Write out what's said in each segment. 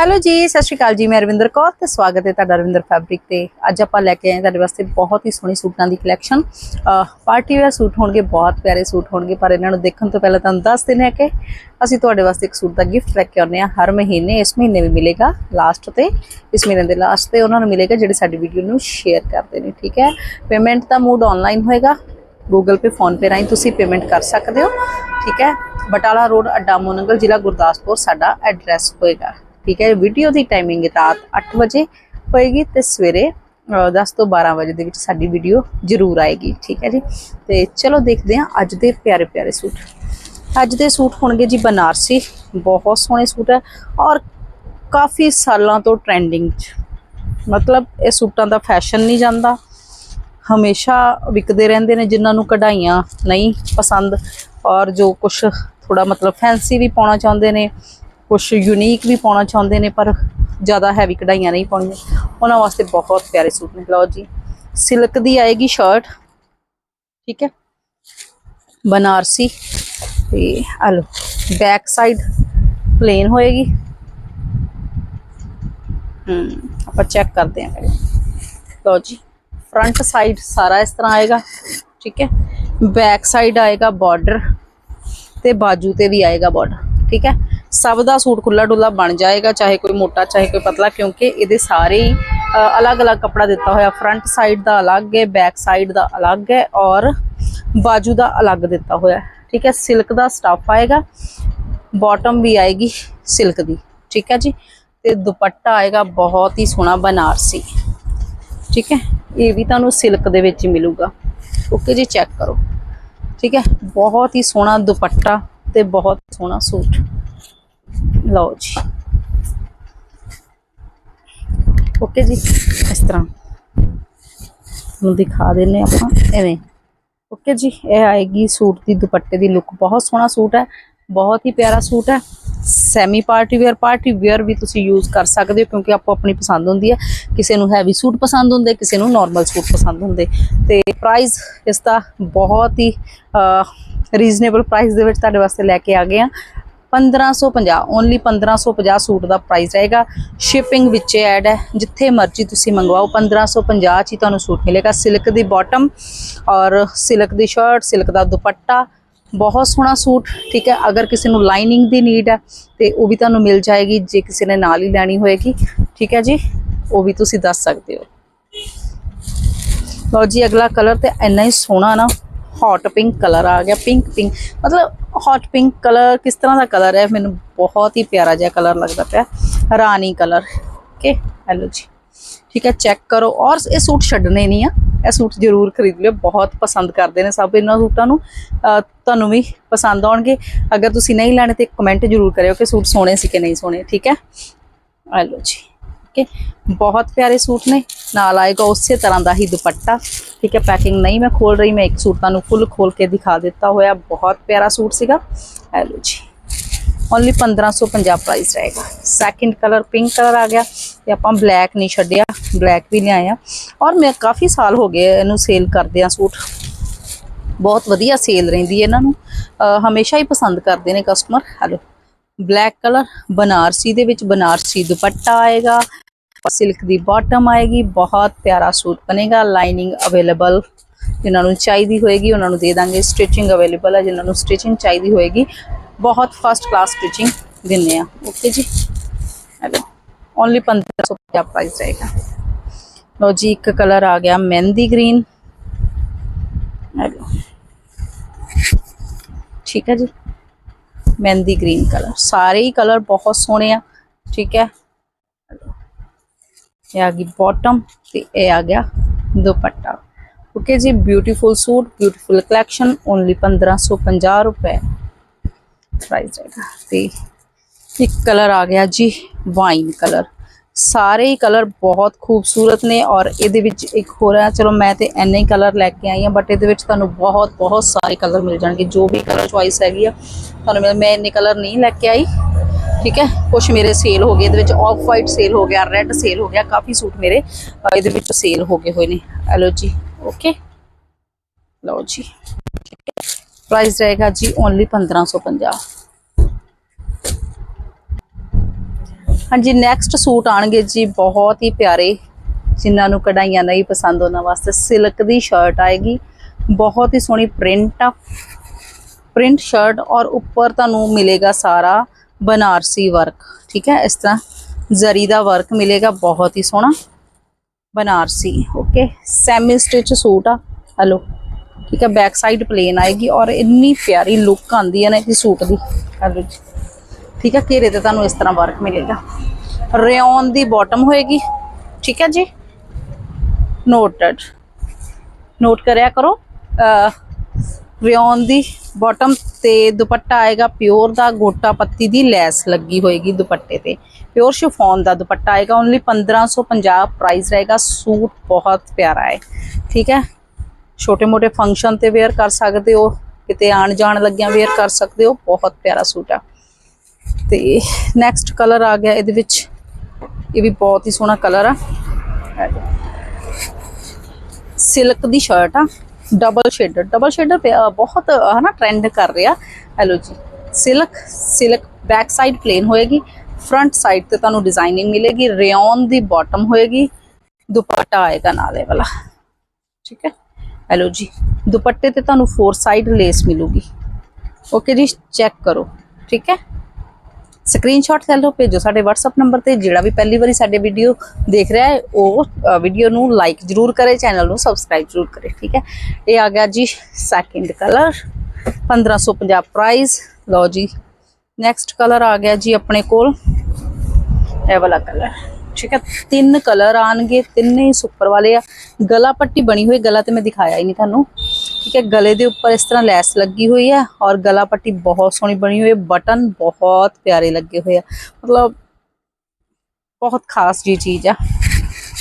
Hello ਜੀ, ਸਤਿ ਸ਼੍ਰੀ ਅਕਾਲ ਜੀ, ਮੈਂ ਰਵਿੰਦਰ ਕੌਰ ਤੇ ਸਵਾਗਤ ਹੈ ਤੁਹਾਡਾ ਰਵਿੰਦਰ ਫੈਬਰਿਕ ਤੇ। ਅੱਜ ਆਪਾਂ ਲੈ ਕੇ ਆਏ ਹਾਂ ਤੁਹਾਡੇ ਵਾਸਤੇ ਬਹੁਤ ਹੀ ਸੋਹਣੀ ਸੂਟਾਂ ਦੀ ਕਲੈਕਸ਼ਨ ਪਾਰਟੀ ਵੇਅਰ ਸੂਟ ਹੋਣਗੇ, ਬਹੁਤ ਪਿਆਰੇ ਸੂਟ ਹੋਣਗੇ, ਪਰ ਇਹਨਾਂ ਨੂੰ ਦੇਖਣ ਤੋਂ ਪਹਿਲਾਂ ਤੁਹਾਨੂੰ ਦੱਸ ਦਿੰਦੇ ਹਾਂ ਕਿ ਅਸੀਂ ਤੁਹਾਡੇ ਵਾਸਤੇ ਇੱਕ ਸੂਟ ਦਾ ਗਿਫਟ ਲੈ ਕੇ ਆਉਂਦੇ ਹਾਂ ਹਰ ਮਹੀਨੇ, ਇਸ ਮਹੀਨੇ ਵੀ ਮਿਲੇਗਾ ਲਾਸਟ ਤੇ। ਇਸ ਮਹੀਨੇ ਦੇ ਲਾਸਟ ਤੇ ਉਹਨਾਂ ਨੂੰ ਮਿਲੇਗਾ ਜਿਹੜੇ ਸਾਡੀ ਵੀਡੀਓ ਨੂੰ ਸ਼ੇਅਰ ਕਰਦੇ ਨੇ, ਠੀਕ ਹੈ? ਪੇਮੈਂਟ ਦਾ ਮੂਡ ਆਨਲਾਈਨ ਹੋਏਗਾ। ਗੂਗਲ ਪੇ ਫੋਨ ਪੇ ਰਾਹੀਂ ਤੁਸੀਂ ਪੇਮੈਂਟ ਕਰ ਸਕਦੇ ਹੋ, ਠੀਕ ਹੈ? ਬਟਾਲਾ ਰੋਡ, ਅੱਡਾ ਮੋਨੰਗਲ, ਜ਼ਿਲ੍ਹਾ ਗੁਰਦਾਸਪੁਰ ਸਾਡਾ ਐਡਰੈਸ ਹੋਏਗਾ। ਠੀਕ ਹੈ ਵੀਡੀਓ ਦੀ ਟਾਈਮਿੰਗ ਰਾਤ 8 ਵਜੇ ਹੋਏਗੀ ਤੇ ਸਵੇਰੇ ਅ, 10 ਤੋਂ 12 ਵਜੇ ਦੇ ਵਿੱਚ ਸਾਡੀ ਵੀਡੀਓ ਜ਼ਰੂਰ ਆਏਗੀ ਠੀਕ ਹੈ ਜੀ। ਤੇ ਚਲੋ ਦੇਖਦੇ ਹਾਂ ਅੱਜ ਦੇ ਪਿਆਰੇ ਪਿਆਰੇ ਸੂਟ। ਅੱਜ ਦੇ ਸੂਟ ਹੋਣਗੇ ਜੀ ਬਨਾਰਸੀ ਬਹੁਤ ਸੋਹਣੇ ਸੂਟ ਹੈ ਔਰ ਕਾਫੀ ਸਾਲਾਂ ਤੋਂ ਟ੍ਰੈਂਡਿੰਗ 'ਚ। ਮਤਲਬ ਇਹ ਸੂਟਾਂ ਦਾ ਫੈਸ਼ਨ ਨਹੀਂ ਜਾਂਦਾ ਹਮੇਸ਼ਾ ਵਿਕਦੇ ਰਹਿੰਦੇ ਨੇ ਜਿਨ੍ਹਾਂ ਨੂੰ ਕਢਾਈਆਂ ਨਹੀਂ ਪਸੰਦ ਔਰ ਜੋ ਕੁਝ ਥੋੜਾ ਮਤਲਬ ਫੈਂਸੀ ਵੀ ਪਾਉਣਾ ਚਾਹੁੰਦੇ ਨੇ ਕੁਝ ਯੂਨੀਕ ਵੀ ਪਾਉਣਾ ਚਾਹੁੰਦੇ ਨੇ, ਪਰ ਜ਼ਿਆਦਾ ਹੈਵੀ ਕਢਾਈਆਂ ਨਹੀਂ ਪਾਉਣੀਆਂ। ਉਹਨਾਂ ਵਾਸਤੇ ਬਹੁਤ ਪਿਆਰੇ ਸੂਟ ਨੇ। ਲਓ ਜੀ, ਸਿਲਕ ਦੀ ਆਏਗੀ ਸ਼ਰਟ ਠੀਕ ਹੈ? ਬਨਾਰਸੀ, ਤੇ ਆ ਲਓ ਬੈਕ ਸਾਈਡ ਪਲੇਨ ਹੋਏਗੀ। ਹਮ, ਆਪਾਂ ਚੈੱਕ ਕਰਦੇ ਹਾਂ ਪਹਿਲੇ। ਲਓ ਜੀ ਫਰੰਟ ਸਾਈਡ ਸਾਰਾ ਇਸ ਤਰ੍ਹਾਂ ਆਏਗਾ, ਠੀਕ ਹੈ? ਬੈਕ ਸਾਈਡ ਆਏਗਾ ਬਾਰਡਰ ਤੇ ਬਾਜੂ ਤੇ ਵੀ ਆਏਗਾ ਬਾਰਡਰ ਠੀਕ ਹੈ? ਸਭ ਦਾ ਸੂਟ ਖੁੱਲਾ ਡੁੱਲਾ ਬਣ ਜਾਏਗਾ, ਚਾਹੇ ਕੋਈ ਮੋਟਾ, ਚਾਹੇ ਕੋਈ ਪਤਲਾ, ਕਿਉਂਕਿ ਇਹਦੇ ਸਾਰੇ ਹੀ ਅਲੱਗ-ਅਲੱਗ ਕੱਪੜਾ ਦਿੱਤਾ ਹੋਇਆ। ਫਰੰਟ ਸਾਈਡ ਦਾ ਅਲੱਗ ਹੈ ਬੈਕ ਸਾਈਡ ਦਾ ਅਲੱਗ ਹੈ ਔਰ ਬਾਜੂ ਦਾ ਅਲੱਗ ਦਿੱਤਾ ਹੋਇਆ ਠੀਕ ਹੈ ਸਿਲਕ ਦਾ ਸਟਫ ਆਏਗਾ ਬਾਟਮ ਵੀ ਆਏਗੀ ਸਿਲਕ ਦੀ। ਠੀਕ ਹੈ ਜੀ? ਤੇ ਦੁਪੱਟਾ ਆਏਗਾ, ਬਹੁਤ ਹੀ ਸੋਹਣਾ ਬਨਾਰਸੀ। ਠੀਕ ਹੈ? ਇਹ ਵੀ ਤੁਹਾਨੂੰ ਸਿਲਕ ਦੇ ਵਿੱਚ ਹੀ ਮਿਲੂਗਾ। ਓਕੇ ਜੀ ਚੈੱਕ ਕਰੋ। ਠੀਕ ਹੈ? ਬਹੁਤ ਹੀ ਸੋਹਣਾ ਦੁਪੱਟਾ ਤੇ ਬਹੁਤ ਸੋਹਣਾ ਸੂਟ। ਲਓ ਜੀ। ਓਕੇ ਜੀ, ਇਸ ਤਰ੍ਹਾਂ। ਨੂੰ ਦਿਖਾ ਦਿੰਨੇ ਆਪਾਂ, ਐਵੇਂ। ਓਕੇ ਜੀ, ਇਹ ਆਏਗੀ ਸੂਟ ਦੀ ਦੁਪੱਟੇ ਦੀ ਲੁੱਕ ਬਹੁਤ ਸੋਹਣਾ ਸੂਟ ਹੈ, ਬਹੁਤ ਹੀ ਪਿਆਰਾ ਸੂਟ ਹੈ। Semi party wear party wear ਵੀ ਤੁਸੀਂ ਯੂਜ਼ ਕਰ ਸਕਦੇ ਹੋ, ਕਿਉਂਕਿ ਆਪੋ ਆਪਣੀ ਪਸੰਦ ਹੁੰਦੀ ਹੈ। ਕਿਸੇ ਨੂੰ ਹੈਵੀ ਸੂਟ ਪਸੰਦ ਹੁੰਦੇ, ਕਿਸੇ ਨੂੰ ਨਾਰਮਲ ਸੂਟ ਪਸੰਦ ਹੁੰਦੇ। ਤੇ ਪ੍ਰਾਈਸ ਇਸ ਦਾ ਬਹੁਤ ਹੀ ਰੀਜ਼ਨੇਬਲ ਪ੍ਰਾਈਸ ਦੇ ਵਿੱਚ ਤੁਹਾਡੇ ਵਾਸਤੇ ਲੈ ਕੇ ਆ ਗਏ ਆ 1550 ਓਨਲੀ 1550 ਸੂਟ ਦਾ ਪ੍ਰਾਈਸ ਰਹੇਗਾ। ਸ਼ਿਪਿੰਗ ਵਿੱਚ ਐਡ ਹੈ, ਜਿੱਥੇ ਮਰਜ਼ੀ ਤੁਸੀਂ ਮੰਗਵਾਓ 1550 ਚ ਹੀ ਤੁਹਾਨੂੰ ਸੂਟ ਮਿਲੇਗਾ। ਸਿਲਕ ਦੀ ਬਾਟਮ ਔਰ ਸਿਲਕ ਦੀ ਸ਼ਰਟ ਸਿਲਕ ਦਾ ਦੁਪੱਟਾ, ਬਹੁਤ ਸੋਹਣਾ ਸੂਟ, ਠੀਕ ਹੈ। ਅਗਰ ਕਿਸੇ ਨੂੰ ਲਾਈਨਿੰਗ ਦੀ ਨੀਡ ਹੈ, ਤੇ ਉਹ ਵੀ ਤੁਹਾਨੂੰ ਮਿਲ ਜਾਏਗੀ, ਜੇ ਕਿਸੇ ਨੇ ਨਾਲ ਹੀ ਲੈਣੀ ਹੋਏਗੀ, ਠੀਕ ਹੈ ਜੀ? ਉਹ ਵੀ ਤੁਸੀਂ ਦੱਸ ਸਕਦੇ ਹੋ। ਲਓ ਜੀ, ਅਗਲਾ ਕਲਰ ਤੇ ਇੰਨਾ ਹੀ ਸੋਹਣਾ ਨਾ। ਹੌਟ ਪਿੰਕ ਕਲਰ ਆ ਗਿਆ ਪਿੰਕ ਪਿੰਕ ਮਤਲਬ ਹੌਟ ਪਿੰਕ ਕਲਰ ਕਿਸ ਤਰ੍ਹਾਂ ਦਾ ਕਲਰ ਹੈ? ਮੈਨੂੰ ਬਹੁਤ ਹੀ ਪਿਆਰਾ ਜਿਹਾ ਕਲਰ ਲੱਗਦਾ ਪਿਆ, ਰਾਣੀ ਕਲਰ ਓਕੇ ਹੈਲੋ ਜੀ, ਠੀਕ ਹੈ ਚੈੱਕ ਕਰੋ, ਔਰ ਇਹ ਸੂਟ ਛੱਡਣੇ ਨਹੀਂ ਆ, ਇਹ ਸੂਟ ਜ਼ਰੂਰ ਖਰੀਦ ਲਿਓ, ਬਹੁਤ ਪਸੰਦ ਕਰਦੇ ਨੇ ਸਭ ਇਹਨਾਂ ਸੂਟਾਂ ਨੂੰ ਤੁਹਾਨੂੰ ਵੀ ਪਸੰਦ ਆਉਣਗੇ, ਅਗਰ ਤੁਸੀਂ ਨਹੀਂ ਲੈਣੇ ਤੇ ਕਮੈਂਟ ਜ਼ਰੂਰ ਕਰਿਓ ਕਿ ਸੂਟ ਸੋਹਣੇ ਸੀ ਕਿ ਨਹੀਂ ਸੋਹਣੇ, ਠੀਕ ਹੈ ਆ ਜੀ। ਓਕੇ ਬਹੁਤ ਪਿਆਰੇ ਸੂਟ ਨੇ। ਨਾਲ ਆਏਗਾ ਉਸੇ ਤਰ੍ਹਾਂ ਦਾ ਹੀ ਦੁਪੱਟਾ। ਠੀਕ ਹੈ ਪੈਕਿੰਗ ਨਹੀਂ ਮੈਂ ਖੋਲ ਰਹੀ, ਮੈਂ ਇੱਕ ਸੂਟ ਤੁਹਾਨੂੰ ਫੁੱਲ ਖੋਲ ਕੇ ਦਿਖਾ ਦਿੱਤਾ ਹੋਇਆ। ਬਹੁਤ ਪਿਆਰਾ ਸੂਟ ਸੀਗਾ। ਇਹ ਲਓ ਜੀ। ਓਨਲੀ 1550 ਪ੍ਰਾਈਸ ਰਹੇਗਾ। ਸੈਕਿੰਡ ਕਲਰ ਪਿੰਕ ਕਲਰ ਆ ਗਿਆ ਤੇ ਆਪਾਂ ਬਲੈਕ ਨਹੀਂ ਛੱਡਿਆ। ਬਲੈਕ ਵੀ ਲਿਆਇਆ ਔਰ ਮੈਂ ਕਾਫੀ ਸਾਲ ਹੋ ਗਏ ਇਹਨੂੰ ਸੇਲ ਕਰਦੇ ਆ ਸੂਟ। ਬਹੁਤ ਵਧੀਆ ਸੇਲ ਰਹਿੰਦੀ ਹੈ ਇਹਨਾਂ ਨੂੰ। ਹਮੇਸ਼ਾ ਹੀ ਪਸੰਦ ਕਰਦੇ ਨੇ customer hello. Black colour Banarasi ਦੇ ਵਿੱਚ ਬਨਾਰਸੀ ਦੁਪੱਟਾ ਆਏਗਾ। ਸਿਲਕ ਦੀ ਬਾਟਮ ਆਏਗੀ, ਬਹੁਤ ਪਿਆਰਾ ਸੂਟ ਬਣੇਗਾ ਲਾਈਨਿੰਗ ਅਵੇਲੇਬਲ ਜਿਨ੍ਹਾਂ ਨੂੰ ਚਾਹੀਦੀ ਹੋਏਗੀ, ਉਹਨਾਂ ਨੂੰ ਦੇ ਦਾਂਗੇ। ਸਟਿਚਿੰਗ ਅਵੇਲੇਬਲ ਹੈ ਜਿਨ੍ਹਾਂ ਨੂੰ ਸਟਿਚਿੰਗ ਚਾਹੀਦੀ ਹੋਏਗੀ। ਬਹੁਤ ਫਸਟ ਕਲਾਸ ਸਟਿਚਿੰਗ ਦਿੰਨੇ ਆ। ਓਕੇ ਜੀ? ਹੈਲੋ? ਓਨਲੀ 1550 ਪ੍ਰਾਈਸ ਰਹੇਗਾ ਲੋ ਜੀ, ਇੱਕ ਕਲਰ ਆ ਗਿਆ ਮਹਿੰਦੀ ਗ੍ਰੀਨ ਹੈਲੋ? ਠੀਕ ਹੈ ਜੀ? ਮਹਿੰਦੀ ਗ੍ਰੀਨ ਕਲਰ ਸਾਰੇ ਹੀ ਕਲਰ ਬਹੁਤ ਸੋਹਣੇ ਆ। ਠੀਕ ਹੈ? ਇਹ ਆ ਗਈ ਬਾਟਮ ਤੇ ਇਹ ਆ ਗਿਆ ਦੁਪੱਟਾ। ਓਕੇ ਜੀ beautiful suit beautiful collection only 1550 ਰੁਪਏ। ਪ੍ਰਾਈਸ ਰਹੇਗਾ ਤੇ ਇੱਕ ਕਲਰ ਆ ਗਿਆ ਜੀ ਵਾਈਨ ਕਲਰ ਸਾਰੇ ਹੀ ਕਲਰ ਬਹੁਤ ਖੂਬਸੂਰਤ ਨੇ ਔਰ ਇਹਦੇ ਵਿੱਚ ਇੱਕ ਹੋਰ ਹੈ ਚਲੋ ਮੈਂ ਤੇ ਐਨੇ ਹੀ ਕਲਰ ਲੈ ਕੇ ਆਈ ਹਾਂ ਬਟ ਇਹਦੇ ਵਿੱਚ ਤੁਹਾਨੂੰ ਬਹੁਤ ਬਹੁਤ ਸਾਰੇ ਕਲਰ ਮਿਲ ਜਾਣਗੇ। ਜੋ ਵੀ ਕਲਰ ਚੁਆਇਸ ਹੈਗੀ ਆ, ਤੁਹਾਨੂੰ ਮਿਲ ਮੈਂ ਇੰਨੇ ਕਲਰ ਨਹੀਂ ਲੈ ਕੇ ਆਈ। ਠੀਕ ਹੈ? ਕੁਝ ਮੇਰੇ ਸੇਲ ਹੋ ਗਏ, ਇਹਦੇ ਵਿੱਚ ਆਫ ਵਾਈਟ ਸੇਲ ਹੋ ਗਿਆ ਰੈੱਡ ਸੇਲ ਹੋ ਗਿਆ, ਕਾਫੀ ਸੂਟ ਮੇਰੇ ਇਹਦੇ ਵਿੱਚ ਸੇਲ ਹੋ ਗਏ ਹੋਏ ਨੇ। ਹੈਲੋ ਜੀ ਓਕੇ ਲਓ ਜੀ। ਪ੍ਰਾਈਸ ਰਹੇਗਾ ਜੀ ਓਨਲੀ 1550 ਹਾਂਜੀ ਨੈਕਸਟ ਸੂਟ ਆਣਗੇ ਜੀ ਬਹੁਤ ਹੀ ਪਿਆਰੇ, ਜਿਨ੍ਹਾਂ ਨੂੰ ਕਢਾਈਆਂ ਨਹੀਂ ਪਸੰਦ, ਉਹਨਾਂ ਵਾਸਤੇ ਸਿਲਕ ਦੀ ਸ਼ਰਟ ਆਏਗੀ। ਬਹੁਤ ਹੀ ਸੋਹਣੀ ਪ੍ਰਿੰਟ ਆ। ਪ੍ਰਿੰਟ ਸ਼ਰਟ ਔਰ ਉੱਪਰ ਤੁਹਾਨੂੰ ਮਿਲੇਗਾ ਸਾਰਾ ਬਨਾਰਸੀ ਵਰਕ ਠੀਕ ਹੈ ਇਸ ਤਰ੍ਹਾਂ ਜ਼ਰੀ ਦਾ ਵਰਕ ਮਿਲੇਗਾ ਬਹੁਤ ਹੀ ਸੋਹਣਾ Banarasi okay semi stitch suit ਆ ਹਲੋ ਠੀਕ ਹੈ ਬੈਕ ਸਾਈਡ ਪਲੇਨ ਆਏਗੀ ਔਰ ਇੰਨੀ ਪਿਆਰੀ ਲੁੱਕ ਆਂਦੀ ਹੈ ਨਾ ਇਸ ਸੂਟ ਦੀ ਹਲੋ ਜੀ ਠੀਕ ਹੈ ਘੇਰੇ ਤੇ ਤੁਹਾਨੂੰ ਇਸ ਤਰ੍ਹਾਂ ਵਰਕ ਮਿਲੇਗਾ ਰਿਓਨ ਦੀ ਬਾਟਮ ਹੋਏਗੀ ਠੀਕ ਹੈ ਜੀ ਨੋਟਡ ਨੋਟ ਕਰਿਆ ਕਰੋ ਰਿਓਨ ਦੀ ਬਾਟਮ ਤੇ ਦੁਪੱਟਾ ਆਏਗਾ ਪਿਓਰ ਦਾ ਗੋਟਾ ਪੱਤੀ ਦੀ ਲੈਸ ਲੱਗੀ ਹੋਏਗੀ ਦੁਪੱਟੇ ਤੇ। ਪਿਓਰ ਸ਼ਿਫੋਨ ਦਾ ਦੁਪੱਟਾ ਆਏਗਾ ਓਨਲੀ 1550 ਪ੍ਰਾਈਸ ਰਹੇਗਾ, ਸੂਟ ਬਹੁਤ ਪਿਆਰਾ ਹੈ। ਠੀਕ ਹੈ? ਛੋਟੇ ਮੋਟੇ ਫੰਕਸ਼ਨ ਤੇ ਵੇਅਰ ਕਰ ਸਕਦੇ ਹੋ, ਕਿਤੇ ਆਣ ਜਾਣ ਲੱਗਿਆਂ ਵੇਅਰ ਕਰ ਸਕਦੇ ਹੋ, ਬਹੁਤ ਪਿਆਰਾ ਸੂਟ ਆ। ਤੇ ਨੈਕਸਟ ਕਲਰ ਆ ਗਿਆ ਇਹਦੇ ਵਿੱਚ। ਇਹ ਵੀ ਬਹੁਤ ਹੀ ਸੋਹਣਾ ਕਲਰ ਆ। ਸਿਲਕ ਦੀ ਸ਼ਰਟ ਆ। ਡਬਲ ਸ਼ੇਡਰ ਡਬਲ ਸ਼ੇਡਰ ਬਹੁਤ uh, ਹਨਾ ਟ੍ਰੈਂਡ ਕਰ ਰਿਹਾ। ਹੈਲੋ ਜੀ। Silk silk back side plain ਹੋਏਗੀ। ਫਰੰਟ ਸਾਈਡ ਤੇ ਤੁਹਾਨੂੰ ਡਿਜ਼ਾਈਨਿੰਗ ਮਿਲੇਗੀ। ਰਿਓਨ ਦੀ ਬਾਟਮ ਹੋਏਗੀ। ਦੁਪੱਟਾ ਆਏਗਾ ਨਾਲੇ ਵਾਲਾ। ਠੀਕ ਹੈ? ਹੈਲੋ ਜੀ। ਦੁਪੱਟੇ ਤੇ ਤੁਹਾਨੂੰ ਫੋਰ ਸਾਈਡ ਲੇਸ ਮਿਲੂਗੀ। ਓਕੇ ਜੀ ਚੈੱਕ ਕਰੋ। ਠੀਕ ਹੈ? ਸਕਰੀਨਸ਼ਾਟ ਲੈ ਲਓ ਭੇਜੋ, ਸਾਡੇ WhatsApp ਨੰਬਰ ਤੇ ਜਿਹੜਾ ਵੀ ਪਹਿਲੀ ਵਾਰੀ ਸਾਡੇ ਵੀਡੀਓ ਦੇਖ ਰਿਹਾ ਹੈ, ਉਹ ਵੀਡੀਓ ਨੂੰ ਲਾਈਕ ਜਰੂਰ ਕਰੇ ਚੈਨਲ ਨੂੰ ਸਬਸਕ੍ਰਾਈਬ ਜਰੂਰ ਕਰੇ, ਠੀਕ ਹੈ? ਇਹ ਆ ਗਿਆ ਜੀ ਸੈਕਿੰਡ ਕਲਰ 1550 ਪ੍ਰਾਈਸ ਲਓ ਜੀ ਨੈਕਸਟ ਕਲਰ ਆ ਗਿਆ ਜੀ ਆਪਣੇ ਕੋਲ। ਇਹ ਵਾਲਾ ਕਲਰ ਠੀਕ ਹੈ? ਤਿੰਨ ਕਲਰ ਆਣਗੇ, ਤਿੰਨੇ ਹੀ ਸੁਪਰ ਵਾਲੇ ਆ। ਗਲਾ ਪੱਟੀ ਬਣੀ ਹੋਈ, ਗਲਾ ਤੇ ਮੈਂ ਦਿਖਾਇਆ ਹੀ ਨਹੀਂ ਤੁਹਾਨੂੰ। ਠੀਕ ਹੈ ਗਲੇ ਦੇ ਉੱਪਰ ਇਸ ਤਰ੍ਹਾਂ ਲੈਸ ਲੱਗੀ ਹੋਈ ਹੈ ਔਰ ਗਲਾ ਪੱਟੀ ਬਹੁਤ ਸੋਹਣੀ ਬਣੀ ਹੋਈ ਹੈ ਬਟਨ ਬਹੁਤ ਪਿਆਰੇ ਲੱਗੇ ਹੋਏ ਆ ਮਤਲਬ ਬਹੁਤ ਖਾਸ ਜੀ ਚੀਜ਼ ਆ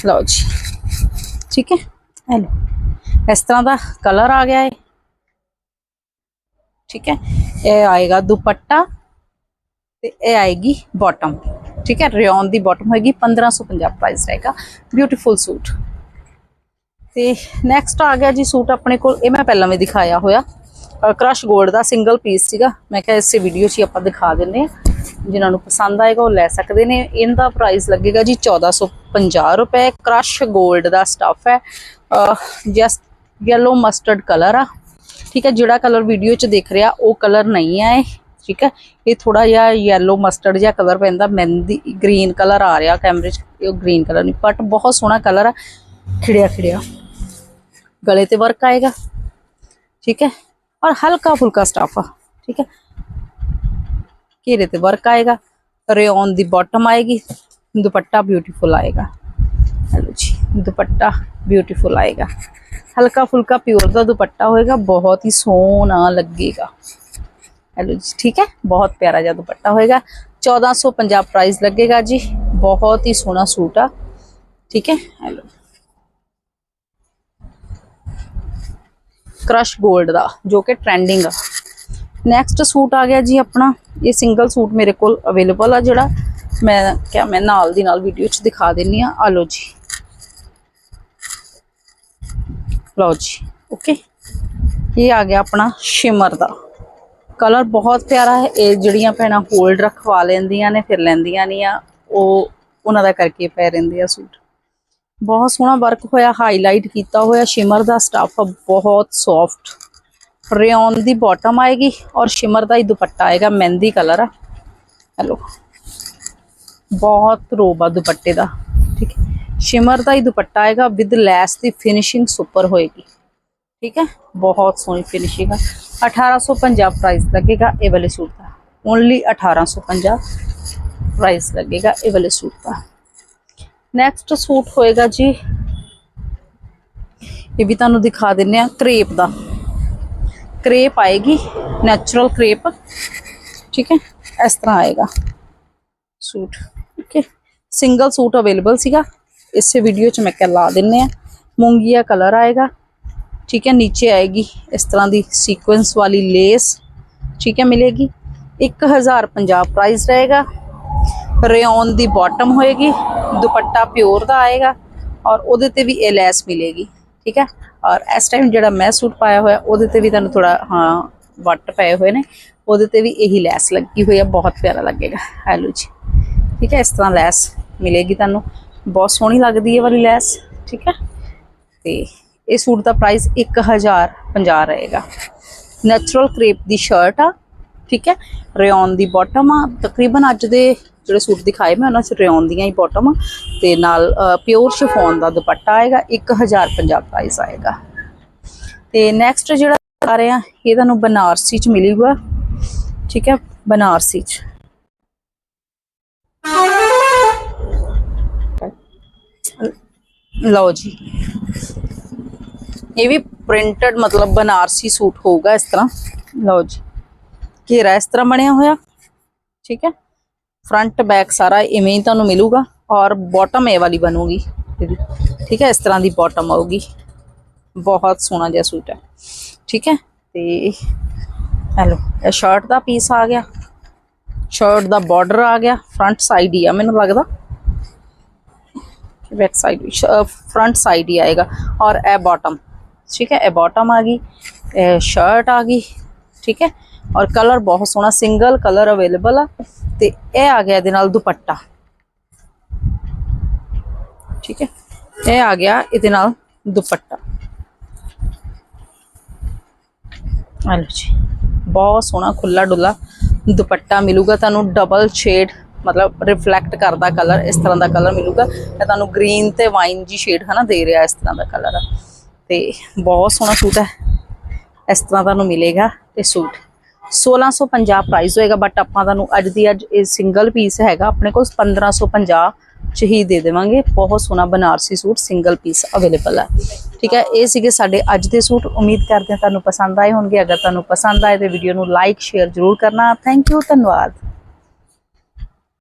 ਲਓ ਜੀ ਠੀਕ ਹੈ ਇਹ ਲਓ ਇਸ ਤਰ੍ਹਾਂ ਦਾ ਕਲਰ ਆ ਗਿਆ ਹੈ ਠੀਕ ਹੈ ਇਹ ਆਏਗਾ ਦੁਪੱਟਾ ਤੇ ਇਹ ਆਏਗੀ ਬਾਟਮ ਠੀਕ ਹੈ ਰਿਓਨ ਦੀ ਬਾਟਮ ਹੋਏਗੀ 1550 ਪ੍ਰਾਈਸ ਰਹੇਗਾ ਬਿਊਟੀਫੁਲ ਸੂਟ ਤੇ ਨੈਕਸਟ ਆ ਗਿਆ ਜੀ ਸੂਟ ਆਪਣੇ ਕੋਲ, ਇਹ ਮੈਂ ਪਹਿਲਾਂ ਵੀ ਦਿਖਾਇਆ ਹੋਇਆ। ਕ੍ਰਸ਼ 골ਡ ਦਾ ਸਿੰਗਲ ਪੀਸ ਸੀਗਾ। ਮੈਂ ਕਿਹਾ ਇਸੇ ਵੀਡੀਓ 'ਚ ਹੀ ਆਪਾਂ ਦਿਖਾ ਦਿੰਦੇ ਆ ਜਿਨ੍ਹਾਂ ਨੂੰ ਪਸੰਦ ਆਏਗਾ ਉਹ ਲੈ ਸਕਦੇ ਨੇ। ਇਹਦਾ ਪ੍ਰਾਈਸ ਲੱਗੇਗਾ ਜੀ 1450 ਰੁਪਏ। ਕ੍ਰਸ਼ 골ਡ ਦਾ ਸਟਫ ਹੈ। ਜਸਟ ਯੈਲੋ ਮਸਟਰਡ ਕਲਰ ਆ। ਠੀਕ ਹੈ, ਜਿਹੜਾ ਕਲਰ ਵੀਡੀਓ 'ਚ ਦਿਖ ਰਿਹਾ, ਉਹ ਕਲਰ ਨਹੀਂ ਹੈ ਇਹ। ਠੀਕ ਹੈ, ਇਹ ਥੋੜਾ ਜਿਹਾ ਯੈਲੋ ਮਸਟਰਡ ਜਿਹਾ ਕਲਰ ਪੈਂਦਾ। ਮਹਿੰਦੀ ਗ੍ਰੀਨ ਕਲਰ ਆ ਰਿਹਾ ਕੈਮਰੇ 'ਚ। ਇਹ ਗ੍ਰੀਨ ਕਲਰ ਨਹੀਂ ਬਟ ਬਹੁਤ ਸੋਹਣਾ ਕਲਰ ਆ। ਖਿੜਿਆ ਖਿੜਿਆ ਗਲੇ ਤੇ ਵਰਕ ਆਏਗਾ ਠੀਕ ਹੈ ਔਰ ਹਲਕਾ ਫੁਲਕਾ ਸਟਫ ਆ ਠੀਕ ਹੈ ਘੇਰੇ ਤੇ ਵਰਕ ਆਏਗਾ ਰਿਓਨ ਦੀ ਬਾਟਮ ਆਏਗੀ ਦੁਪੱਟਾ ਬਿਊਟੀਫੁਲ ਆਏਗਾ ਹੈਲੋ ਜੀ ਦੁਪੱਟਾ ਬਿਊਟੀਫੁਲ ਆਏਗਾ ਹਲਕਾ ਫੁਲਕਾ ਪਿਓਰ ਦਾ ਦੁਪੱਟਾ ਹੋਏਗਾ ਬਹੁਤ ਹੀ ਸੋਹਣਾ ਲੱਗੇਗਾ ਹੈਲੋ ਜੀ ਠੀਕ ਹੈ ਬਹੁਤ ਪਿਆਰਾ ਜਿਹਾ ਦੁਪੱਟਾ ਹੋਏਗਾ 1450 ਪ੍ਰਾਈਸ ਲੱਗੇਗਾ ਜੀ ਬਹੁਤ ਹੀ ਸੋਹਣਾ ਸੂਟ ਆ ਠੀਕ ਹੈ ਹੈਲੋ ਕ੍ਰਸ਼ 골ਡ ਦਾ, ਜੋ ਕਿ ਟ੍ਰੈਂਡਿੰਗ ਆ। ਨੈਕਸਟ ਸੂਟ ਆ ਗਿਆ ਜੀ ਆਪਣਾ, ਇਹ ਸਿੰਗਲ ਸੂਟ ਮੇਰੇ ਕੋਲ ਅਵੇਲੇਬਲ ਆ ਜਿਹੜਾ ਮੈਂ ਕਿਹਾ ਮੈਂ ਨਾਲ ਦੀ ਨਾਲ ਵੀਡੀਓ 'ਚ ਦਿਖਾ ਦਿੰਨੀ ਆ। ਆ ਲਓ ਜੀ। ਲਓ ਜੀ ਓਕੇ ਇਹ ਆ ਗਿਆ ਆਪਣਾ ਸ਼ਿਮਰ ਦਾ। ਕਲਰ ਬਹੁਤ ਪਿਆਰਾ ਹੈ, ਇਹ ਜਿਹੜੀਆਂ ਭੈਣਾਂ ਹੋਲਡ ਰਖਵਾ ਲੈਂਦੀਆਂ ਨੇ, ਫਿਰ ਲੈਂਦੀਆਂ ਨਹੀਂ ਆ, ਉਹ ਉਹਨਾਂ ਦਾ ਕਰਕੇ ਪੈ ਰਹਿੰਦੇ ਆ ਸੂਟ। ਬਹੁਤ ਸੋਹਣਾ ਵਰਕ ਹੋਇਆ ਹਾਈਲਾਈਟ ਕੀਤਾ ਹੋਇਆ ਸ਼ਿਮਰ ਦਾ ਸਟਫ ਬਹੁਤ ਸੌਫਟ ਰਿਓਨ ਦੀ ਬਾਟਮ ਆਏਗੀ ਔਰ ਸ਼ਿਮਰ ਦਾ ਹੀ ਦੁਪੱਟਾ ਆਏਗਾ, ਮਹਿੰਦੀ ਕਲਰ ਆ। ਹੈਲੋ ਬਹੁਤ ਰੋਬਾ ਦੁਪੱਟੇ ਦਾ, ਠੀਕ ਹੈ। ਸ਼ਿਮਰ ਦਾ ਹੀ ਦੁਪੱਟਾ ਆਏਗਾ ਵਿਦ ਲੈਸ ਦੀ ਫਿਨਿਸ਼ਿੰਗ ਸੁਪਰ ਹੋਏਗੀ, ਠੀਕ ਹੈ। ਬਹੁਤ ਸੋਹਣੀ ਫਿਨਿਸ਼ਿੰਗ ਆ। 1850 ਪ੍ਰਾਈਸ ਲੱਗੇਗਾ ਇਹ ਵਾਲੇ ਸੂਟ ਦਾ। ਓਨਲੀ 1850 ਪ੍ਰਾਈਸ ਲੱਗੇਗਾ ਇਹ ਵਾਲੇ ਸੂਟ ਦਾ। ਨੈਕਸਟ ਸੂਟ ਹੋਏਗਾ ਜੀ। ਇਹ ਵੀ ਤੁਹਾਨੂੰ ਦਿਖਾ ਦਿੰਨੇ ਆ, ਕ੍ਰੇਪ ਦਾ। ਕ੍ਰੇਪ ਆਏਗੀ ਨੈਚੁਰਲ ਕ੍ਰੇਪ। ਠੀਕ ਹੈ, ਇਸ ਤਰ੍ਹਾਂ ਆਏਗਾ suit. Okay single suit available ਸੀਗਾ। ਇਸੇ ਵੀਡੀਓ 'ਚ ਮੈਂ ਕਹਿ ਲਾ ਦਿੰਨੇ ਆ। ਮੂੰਗੀਆ ਕਲਰ ਆਏਗਾ। ਠੀਕ ਹੈ, ਨੀਚੇ ਆਏਗੀ ਇਸ ਤਰ੍ਹਾਂ ਦੀ ਸੀਕੁਐਂਸ ਵਾਲੀ ਲੇਸ ਠੀਕ ਹੈ, ਮਿਲੇਗੀ। 1050 ਪ੍ਰਾਈਸ ਰਹੇਗਾ। ਰਿਓਨ ਦੀ ਬਾਟਮ ਹੋਏਗੀ, ਦੁਪੱਟਾ ਪਿਓਰ ਦਾ ਆਏਗਾ ਔਰ ਉਹਦੇ ਤੇ ਵੀ ਇਹ ਲੈਸ ਮਿਲੇਗੀ, ਠੀਕ ਹੈ? ਔਰ ਇਸ ਟਾਈਮ ਜਿਹੜਾ ਮੈਂ ਸੂਟ ਪਾਇਆ ਹੋਇਆ, ਉਹਦੇ ਤੇ ਵੀ ਤੁਹਾਨੂੰ ਥੋੜਾ ਹਾਂ ਵੱਟ ਪਏ ਹੋਏ ਨੇ, ਉਹਦੇ ਤੇ ਵੀ ਇਹੀ ਲੈਸ ਲੱਗੀ ਹੋਈ ਆ, ਬਹੁਤ ਪਿਆਰਾ ਲੱਗੇਗਾ ਹੈਲੋ ਜੀ। ਠੀਕ ਹੈ, ਇਸ ਤਰ੍ਹਾਂ ਲੈਸ ਮਿਲੇਗੀ ਤੁਹਾਨੂੰ, ਬਹੁਤ ਸੋਹਣੀ ਲੱਗਦੀ ਹੈ ਵਾਲੀ ਲੈਸ, ਠੀਕ ਹੈ? ਤੇ ਇਹ ਸੂਟ ਦਾ ਪ੍ਰਾਈਸ 1050 ਰਹੇਗਾ। ਨੈਚੁਰਲ ਕ੍ਰੇਪ ਦੀ ਸ਼ਰਟ ਆ, ਠੀਕ ਹੈ? ਰਿਓਨ ਦੀ ਬਾਟਮ ਆ, ਤਕਰੀਬਨ ਅੱਜ ਦੇ ਜਿਹੜੇ ਸੂਟ ਦਿਖਾਏ ਮੈਂ ਉਹਨਾਂ 'ਚ ਰਿਓਨ ਦੀਆਂ ਹੀ ਬਾਟਮ ਤੇ ਨਾਲ ਪਿਓਰ ਸ਼ਿਫੋਨ ਦਾ ਦੁਪੱਟਾ ਆਏਗਾ 1050 ਪ੍ਰਾਈਸ ਆਏਗਾ। ਤੇ ਨੈਕਸਟ ਜਿਹੜਾ ਆ ਰਿਹਾ, ਇਹ ਤੁਹਾਨੂੰ ਬਨਾਰਸੀ ਚ ਮਿਲੂਗਾ। ਠੀਕ ਹੈ ਬਨਾਰਸੀ ਚ। ਲਓ ਜੀ। ਇਹ ਵੀ ਪ੍ਰਿੰਟਡ ਮਤਲਬ ਬਨਾਰਸੀ ਸੂਟ ਹੋਊਗਾ ਇਸ ਤਰ੍ਹਾਂ। ਲਓ ਜੀ। ਘੇਰਾ ਇਸ ਤਰ੍ਹਾਂ ਬਣਿਆ ਹੋਇਆ। ਠੀਕ ਹੈ ਫਰੰਟ ਬੈਕ ਸਾਰਾ ਇਵੇਂ ਹੀ ਤੁਹਾਨੂੰ ਮਿਲੂਗਾ ਔਰ ਬਾਟਮ ਇਹ ਵਾਲੀ ਬਣੂਗੀ ਇਹਦੀ ਠੀਕ ਹੈ ਇਸ ਤਰ੍ਹਾਂ ਦੀ ਬਾਟਮ ਆਊਗੀ ਬਹੁਤ ਸੋਹਣਾ ਜਿਹਾ ਸੂਟ ਹੈ ਠੀਕ ਹੈ ਤੇ ਹੈਲੋ ਇਹ ਸ਼ਰਟ ਦਾ ਪੀਸ ਆ ਗਿਆ ਸ਼ਰਟ ਦਾ ਬਾਰਡਰ ਆ ਗਿਆ ਫਰੰਟ ਸਾਈਡ ਹੀ ਆ ਮੈਨੂੰ ਲੱਗਦਾ ਬੈਕ ਸਾਈਡ ਵੀ ਫਰੰਟ ਸਾਈਡ ਹੀ ਆਏਗਾ ਔਰ ਇਹ ਬਾਟਮ ਠੀਕ ਹੈ ਇਹ ਬਾਟਮ ਆ ਗਈ ਇਹ ਸ਼ਰਟ ਆ ਗਈ ਠੀਕ ਹੈ ਔਰ ਕਲਰ ਬਹੁਤ ਸੋਹਣਾ ਸਿੰਗਲ ਕਲਰ ਅਵੇਲੇਬਲ ਆ। ਤੇ ਇਹ ਆ ਗਿਆ ਇਹਦੇ ਨਾਲ ਦੁਪੱਟਾ। ਠੀਕ ਹੈ? ਇਹ ਆ ਗਿਆ ਇਹਦੇ ਨਾਲ ਦੁਪੱਟਾ। ਆ ਲਓ ਜੀ। ਬਹੁਤ ਸੋਹਣਾ ਖੁੱਲਾ ਡੁੱਲਾ ਦੁਪੱਟਾ ਮਿਲੂਗਾ ਤੁਹਾਨੂੰ। ਡਬਲ ਸ਼ੇਡ ਮਤਲਬ ਰਿਫਲੈਕਟ ਕਰਦਾ ਕਲਰ ਇਸ ਤਰ੍ਹਾਂ ਦਾ ਕਲਰ ਮਿਲੂਗਾ। ਇਹ ਤੁਹਾਨੂੰ ਗ੍ਰੀਨ ਤੇ ਵਾਈਨ ਜੀ ਸ਼ੇਡ ਹਨਾ ਦੇ ਰਿਹਾ ਇਸ ਤਰ੍ਹਾਂ ਦਾ ਕਲਰ ਤੇ ਬਹੁਤ ਸੋਹਣਾ ਸੂਟ ਹੈ। ਇਸ ਤਰ੍ਹਾਂ ਤੁਹਾਨੂੰ ਮਿਲੇਗਾ ਇਹ ਸੂਟ। 1650 ਪ੍ਰਾਈਸ ਹੋਏਗਾ ਬਟ ਆਪਾਂ ਤੁਹਾਨੂੰ ਅੱਜ ਦੀ ਅੱਜ ਇਹ ਸਿੰਗਲ ਪੀਸ ਹੈਗਾ, ਆਪਣੇ ਕੋਲ 1550 ਚ ਹੀ ਦੇ ਦੇਵਾਂਗੇ। ਬਹੁਤ ਸੋਹਣਾ Banarasi suit single piece available ਹੈ। ਠੀਕ ਹੈ, ਇਹ ਸੀਗੇ ਸਾਡੇ ਅੱਜ ਦੇ ਸੂਟ। ਉਮੀਦ ਕਰਦੇ ਹਾਂ ਤੁਹਾਨੂੰ ਪਸੰਦ ਆਏ ਹੋਣਗੇ। ਅਗਰ ਤੁਹਾਨੂੰ ਪਸੰਦ ਆਏ ਤੇ ਵੀਡੀਓ ਨੂੰ ਲਾਈਕ ਸ਼ੇਅਰ ਜ਼ਰੂਰ ਕਰਨਾ। ਥੈਂਕ ਯੂ ਧੰਨਵਾਦ।